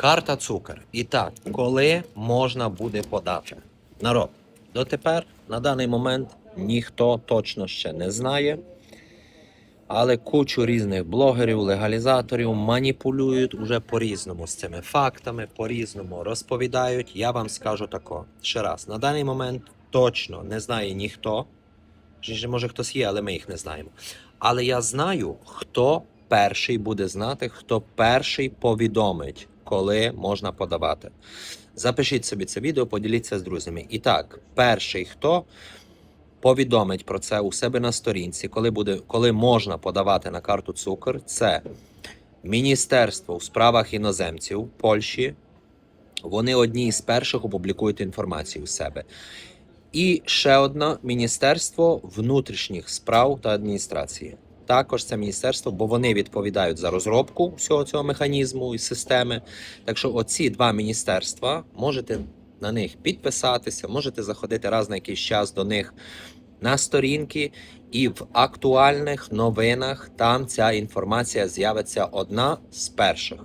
Карта цукор. І так, коли можна буде подати? Народ, дотепер на даний момент ніхто точно ще не знає. Але кучу різних блогерів, легалізаторів маніпулюють уже по-різному з цими фактами, по-різному розповідають. Я вам скажу тако. Ще раз, на даний момент точно не знає ніхто. Може хтось є, але ми їх не знаємо. Але я знаю, хто перший буде знати, хто перший повідомить, коли можна подавати. Запишіть собі це відео, поділіться з друзями. І так, перший хто повідомить про це у себе на сторінці, коли буде, коли можна подавати на карту цукор, це Міністерство у справах іноземців Польщі. Вони одні з перших опублікують інформацію у себе. І ще одне Міністерство внутрішніх справ та адміністрації. Також це міністерство, бо вони відповідають за розробку всього цього механізму і системи. Так що оці два міністерства можете на них підписатися, можете заходити раз на якийсь час до них на сторінки, і в актуальних новинах там ця інформація з'явиться одна з перших.